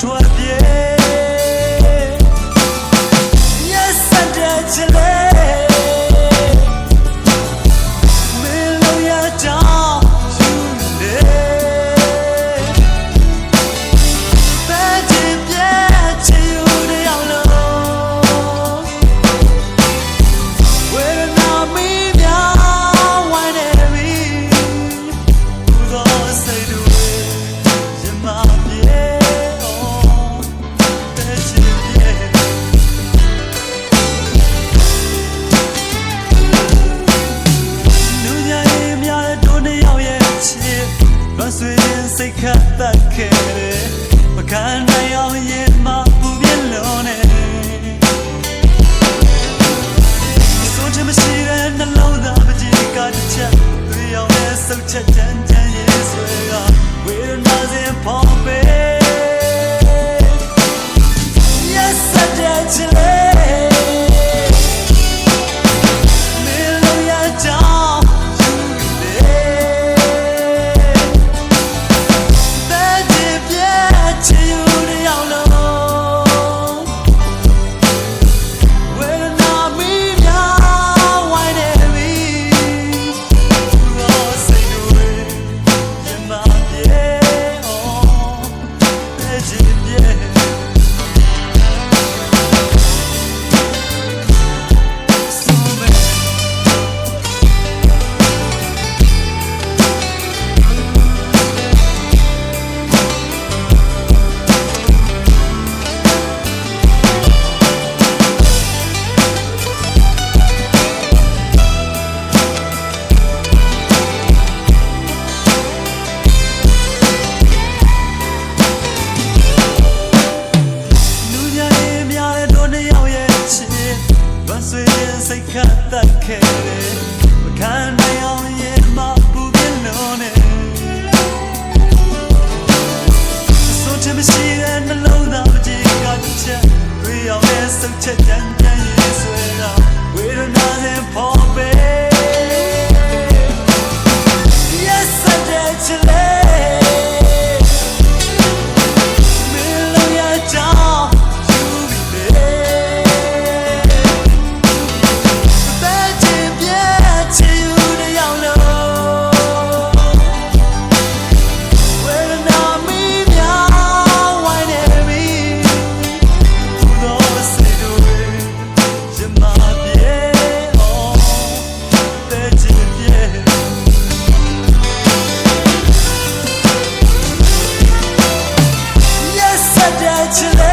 to us. ရင်စိတ်ခတ်တတ်ခဲ့တယ်မကန်နိုင်အောင်ရင်မပူပြလုံးနဲ့ဆိုချင်မရှိတဲ့နှလုံးသားပကြီးကတစ်ချက်တွေ့အောင်လဲဆုတ်ချက် ခတ်တတ်ခဲ့တယ်မခံနိုင်အောင် to let